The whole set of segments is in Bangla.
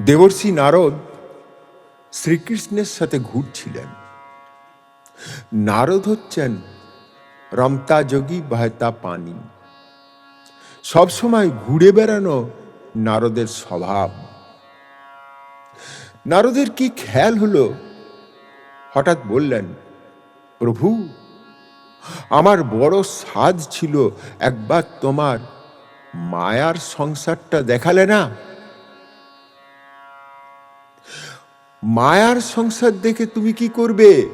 দেবর্ষি নারদ শ্রীকৃষ্ণের সাথে ঘুরছিলেন। নারদ হচ্ছেন রমতা যোগী বহতা পানি সবসময় ঘুরে বেড়ানো নারদের স্বভাব। নারদের কি খেয়াল হলো? হঠাৎ বললেন, প্রভু, আমার বড় সাধ ছিল একবার তোমার মায়ার সংসারটা দেখালে না? মায়ার সংসার দেখে তুমি কি করবে?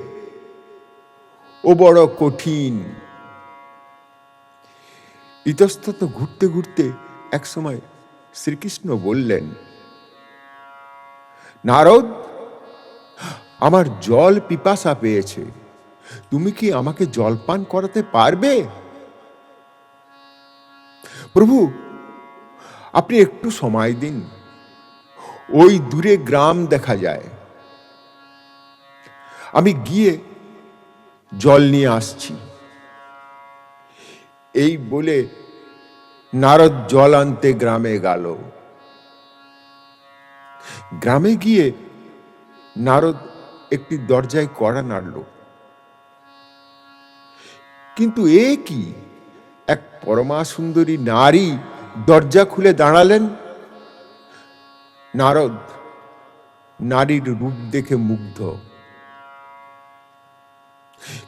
ও বড় কঠিন। ইতস্তত ঘুরতে ঘুরতে এক সময় শ্রীকৃষ্ণ বললেন, নারদ, আমার জল পিপাসা পেয়েছে। তুমি কি আমাকে জল পান করাতে পারবে? প্রভু, আপনি একটু সময় দিন। ওই দূরে গ্রাম দেখা যায়। আমি গিয়ে জল নিয়ে আসছি। এই বলে নারদ জল আনতে গ্রামে গেল। গ্রামে গিয়ে নারদ একটি দরজায় কড়া নাড়ল। কিন্তু এ কি? এক পরমা সুন্দরী নারী দরজা খুলে দাঁড়ালেন। নারদ নারীর রূপ দেখে মুগ্ধ।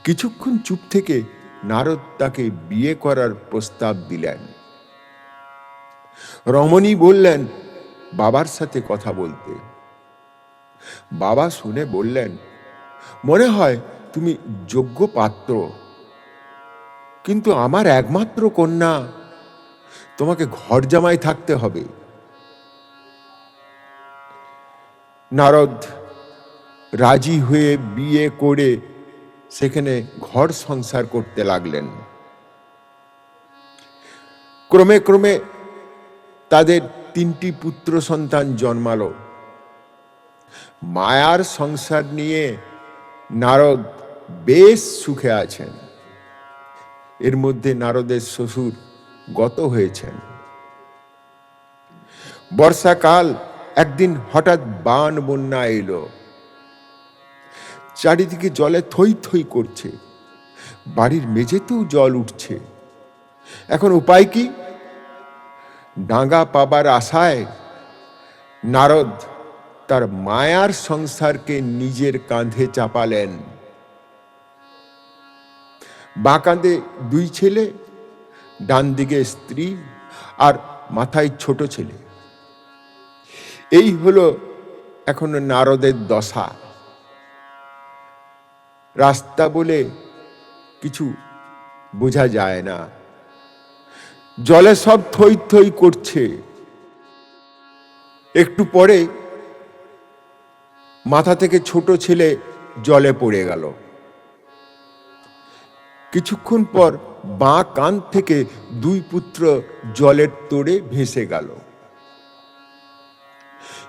কিছুক্ষণ চুপ থেকে নারদ তাকে বিয়ে করার প্রস্তাব দিলেন। রমণী বললেন, বাবার সাথে কথা বলতে। বাবা শুনে বললেন, মনে হয় তুমি যোগ্য পাত্র, কিন্তু আমার একমাত্র কন্যা, তোমাকে ঘর জামাই থাকতে হবে। নারদ রাজি হয়ে বিয়ে করে সেখানে ঘর সংসার করতে লাগলেন। ক্রমে ক্রমে তাদের তিনটি পুত্র সন্তান জন্মালো। মায়ার সংসার নিয়ে নারদ বেশ সুখে আছেন। এর মধ্যে নারদের শ্বশুর গত হয়েছেন। বর্ষাকাল একদিন হঠাৎ বান বন্যা এলো। চারিদিকে জলে থই থই করছে। বাড়ির মেঝেতেও জল উঠছে। এখন উপায় কি? ডাঙ্গা পাবার আশায় নারদ তার মায়ার সংসারকে নিজের কাঁধে চাপালেন। বাঁ কাঁধে দুই ছেলে, ডান দিকে স্ত্রী আর মাথায় ছোট ছেলে। এই হলো এখন নারদের দশা। রাস্তা বলে কিছু বোঝা যায় না। জলে সব থই থই করছে। একটু পরে মাথা থেকে ছোট ছেলে জলে পড়ে গেল। কিছুক্ষণ পর বাঁ কান থেকে দুই পুত্র জলের তোড়ে ভেসে গেল।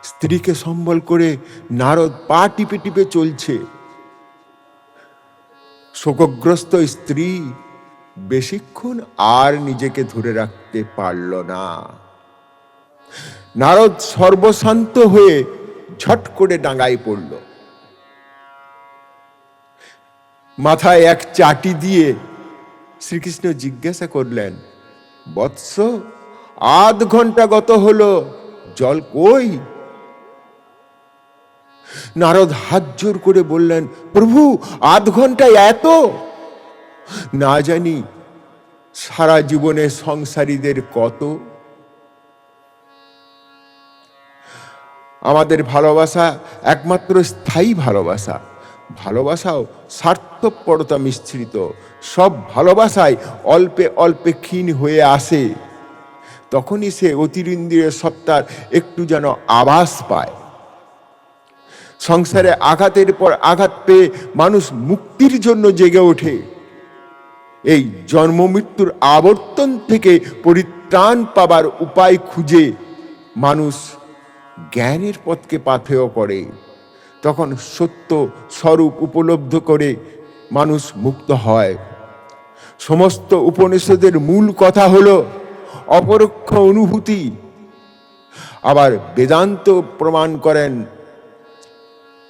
স্ত্রীকে সম্বল করে নারদ পা টিপে টিপে চলছে। শোকগ্রস্ত স্ত্রী বেশিক্ষণ আর নিজেকে ধরে রাখতে পারল না। নারদ সর্বশান্ত হয়ে ঝট করে ডাঙ্গায় পড়ল। মাথায় এক চাটি দিয়ে শ্রীকৃষ্ণ জিজ্ঞাসা করলেন, বৎস, আধ ঘণ্টা গত হলো, জল কই? নারদ হাত জোর করে বললেন, প্রভু, আধ ঘন্টায় এত? না জানি, সারা জীবনে সংসারীদের কত? আমাদের ভালোবাসা একমাত্র স্থায়ী ভালোবাসা। ভালোবাসাও স্বার্থপরতা মিশ্রিত। সব ভালোবাসায় অল্পে অল্পে ক্ষীণ হয়ে আসে। তখনই সে অতিরিন্দ্রিয় সত্তার একটু যেন আভাস পায়। সংসারে আঘাতের পর আঘাত পেয়ে মানুষ মুক্তির জন্য জেগে ওঠে। এই জন্ম মৃত্যুর আবর্তন থেকে পরিত্রাণ পাবার উপায় খুঁজে মানুষ জ্ঞানের পথকে পাথেয় করে। তখন সত্য স্বরূপ উপলব্ধ করে মানুষ মুক্ত হয়। সমস্ত উপনিষদের মূল কথা হল অপরোক্ষ অনুভূতি। আবার বেদান্ত প্রমাণ করেন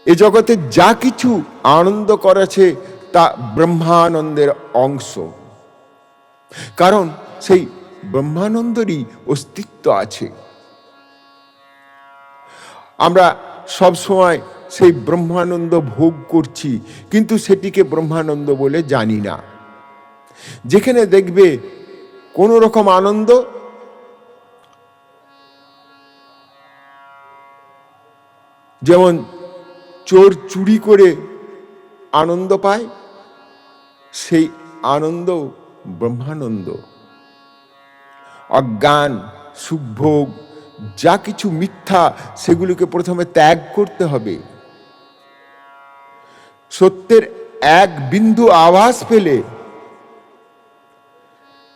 এ জগতে যা কিছু আনন্দ করেছে, তা ব্রহ্মানন্দের অংশ। কারণ সেই ব্রহ্মানন্দেরই অস্তিত্ব আছে। আমরা সব সময় সেই ব্রহ্মানন্দ ভোগ করছি, কিন্তু সেটিকে ব্রহ্মানন্দ বলে জানি না। যেখানে দেখবে কোনো রকম আনন্দ, যেমন চোর চুরি করে আনন্দ পায়, সেই আনন্দ ব্রহ্মানন্দ। অজ্ঞান, সুখভোগ, যা কিছু মিথ্যা, সেগুলিকে প্রথমে ত্যাগ করতে হবে। সত্যের এক বিন্দু আভাস পেলে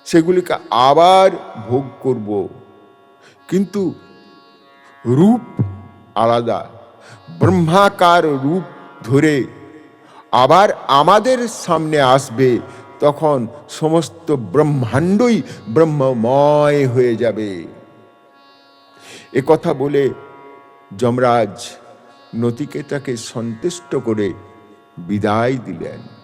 সেগুলিকে আবার ভোগ করব। কিন্তু রূপ আলাদা। ব্রহ্মাকার রূপ ধরে আবার আমাদের সামনে আসবে, তখন সমস্ত ব্রহ্মাণ্ডই ব্রহ্মময় হয়ে যাবে। এ কথা বলে যমরাজ নতিকেতাকে সন্তুষ্ট করে বিদায় দিলেন।